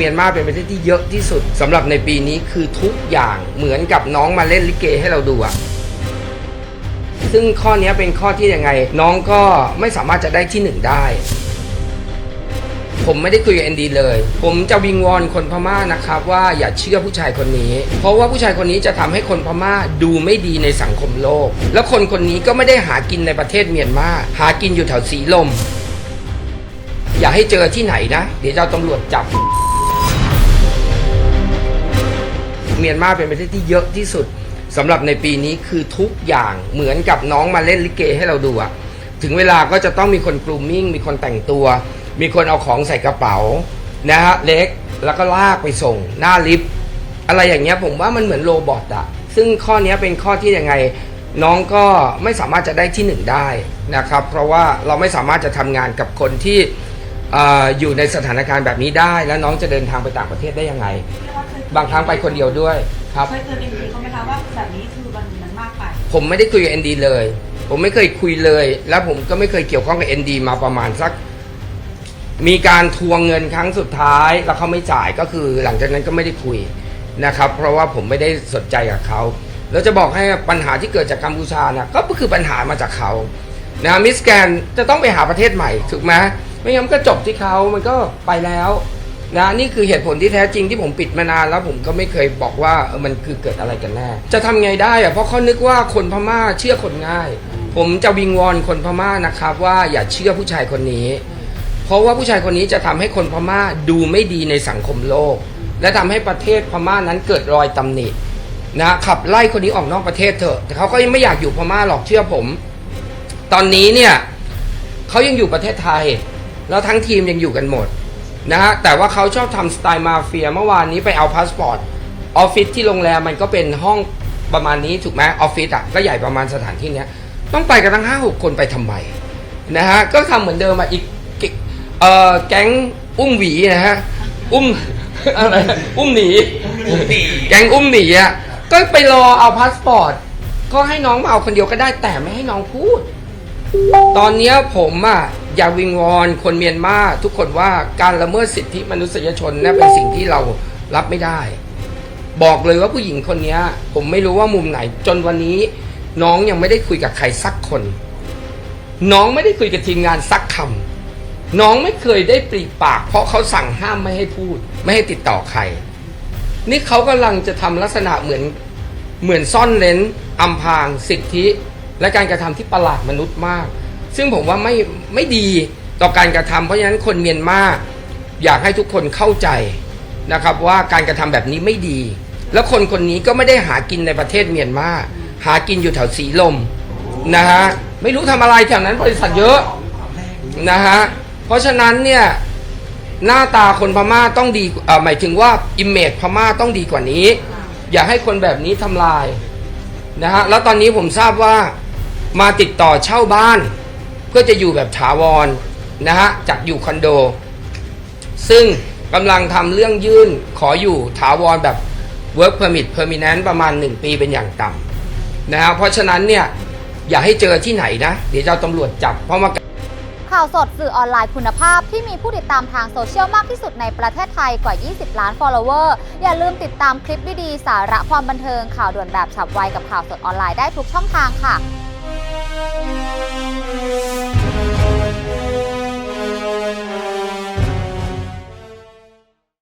เมียนมาเป็นประเทศที่เยอะที่สุดสำหรับในปีนี้คือทุกอย่างเหมือนกับน้องมาเล่นลิเกให้เราดูอะซึ่งข้อนี้เป็นข้อที่ยังไง น้องก็ไม่สามารถจะได้ที่หนึ่งได้ ผมไม่ได้คุยกับเอ็นดีเลย ผมจะวิงวอนคนพม่านะครับว่าอย่าเชื่อผู้ชายคนนี้ เพราะว่าผู้ชายคนนี้จะทำให้คนพม่าดูไม่ดีในสังคมโลก แล้วคนคนนี้ก็ไม่ได้หากินในประเทศเมียนมาหากินอยู่แถวสีลม อย่าให้เจอที่ไหนนะ เดี๋ยวเจะเอาตำรวจจับ เมียนมาเป็นประเทศที่เยอะที่สุดสำหรับในปีนี้คือทุกอย่างเหมือนกับน้องมาเล่นลิเกให้เราดูอะถึงเวลาก็จะต้องมีคนกรูมมิ่งมีคนแต่งตัว มีคนเอาของใส่กระเป๋านะฮะเล็กแล้วก็ลากไปส่ง หน้าลิฟต์อะไรอย่างเงี้ยผมว่ามันเหมือนโรบอทอะซึ่งข้อนี้เป็นข้อที่ยังไง น้องก็ไม่สามารถจะได้ที่หนึ่งได้นะครับเพราะว่าเราไม่สามารถจะทำงานกับคนที่เอ่ออยู่ในสถานการณ์แบบนี้ได้ แล้วน้องจะเดินทางไปต่างประเทศได้ยังไง บางครั้งไปคนเดียวด้วยครับ เคยเตือนเอ็นดีเขาไหมคะว่าแบบนี้คือมันมันมากไป ผมไม่ได้คุยกับ ND เลย ผมไม่เคยคุยเลย แล้วผมก็ไม่เคยเกี่ยวข้องกับ ND มาประมาณสัก มีการทวงเงินครั้งสุดท้ายแล้วเขาไม่จ่ายก็คือ หลังจากนั้นก็ไม่ได้คุยนะครับ เพราะว่าผมไม่ได้สนใจกับเขาแล้วจะบอกให้ปัญหาที่เกิดจากกัมพูชานะก็คือปัญหามาจากเขานะมิสแกนจะต้องไปหาประเทศใหม่ถูกไหมไม่งั้นมันก็จบที่เขามันก็ไปแล้ว นะนี่คือเหตุผลที่แท้จริงที่ผมปิดมานานแล้วผมก็ไม่เคยบอกว่าเออมันคือเกิดอะไรกันแน่จะทำไงได้อะเพราะเขานึกว่าคนพม่าเชื่อคนง่าย ผมจะวิงวอนคนพม่านะครับ ว่าอย่าเชื่อผู้ชายคนนี้ เพราะว่าผู้ชายคนนี้จะทำให้คนพม่าดูไม่ดีในสังคมโลก และทำให้ประเทศพม่านั้นเกิดรอยตำหนินะขับไล่คนนี้ออกนอกประเทศเถอะแต่เขาก็ยังไม่อยากอยู่พม่าหรอกเชื่อผม ตอนนี้เนี่ยเขายังอยู่ประเทศไทย แล้วทั้งทีมยังอยู่กันหมด นะฮะแต่ว่าเขาชอบทำสไตล์มาเฟียเมื่อวานนี้ไปเอาพาสปอร์ตออฟฟิศที่โรงแรมมันก็เป็นห้องประมาณนี้ถูกไหมออฟฟิศอะก็ใหญ่ประมาณสถานที่เนี้ยต้องไปกันทั้งห้าหกคนไปทำไมนะฮะก็ทำเหมือนเดิมอะอีกเอ่อแก๊งอุ้มหวีนะฮะอุ้มอะไรอุ้มหนีแก๊งอุ้มหนีอะก็ไปรอเอาพาสปอร์ตก็ให้น้องมาเอาคนเดียวก็ได้แต่ไม่ให้น้องพูด ตอนเนี้ยผมอะ อยากวิงวอนคนเมียนมาทุกคนว่าการละเมิดสิทธิมนุษยชนนี่ยเป็นสิ่งที่เรารับไม่ได้ บอกเลยว่าผู้หญิงคนนี้ผมไม่รู้ว่ามุมไหน จนวันนี้น้องยังไม่ได้คุยกับใครสักคน น้องไม่ได้คุยกับทีมงานสักคำน้องไม่เคยได้ปรีปาก เพราะเขาสั่งห้ามไม่ให้พูด ไม่ให้ติดต่อใคร นี่เขากำลังจะทำลักษณะเหมือนเหมือนซ่อนเลนอำพรางสิทธิ และการกระทำที่ประหลาดมนุษย์มาก ซึ่งผมว่าไม่ไม่ดีต่อการกระทำเพราะฉะนั้นคนเมียนมาอยากให้ทุกคนเข้าใจนะครับว่าการกระทำแบบนี้ไม่ดี แล้วคนคนนี้ก็ไม่ได้หากินในประเทศเมียนมาหากินอยู่แถวสีลมนะฮะไม่รู้ทำอะไรแถวนั้นบริษัทเยอะนะฮะเพราะฉะนั้นเนี่ยหน้าตาคนพม่าต้องดีหมายถึงว่าอิมเมจพม่าต้องดีกว่านี้ อย่าให้คนแบบนี้ทำลายนะฮะแล้วตอนนี้ผมทราบว่ามาติดต่อเช่าบ้าน เพื่อจะอยู่แบบถาวรนะฮะจากอยู่คอนโด ซึ่งกำลังทำเรื่องยื่นขออยู่ถาวรแบบ work permit permanent ประมาณ 1 ปีเป็นอย่างต่ำนะฮะเพราะฉะนั้นเนี่ยอย่าให้เจอที่ไหนนะ เดี๋ยวเจะเอาตำรวจจับเพราะมาข่าวสดสื่อออนไลน์คุณภาพที่มีผู้ติดตามทางโซเชียลมากที่สุดในประเทศไทยกว่า 20 ล้าน follower อย่าลืมติดตามคลิปดีๆ สาระความบันเทิงข่าวด่วนแบบฉับไวกับข่าวสดออนไลน์ได้ทุกช่องทางค่ะ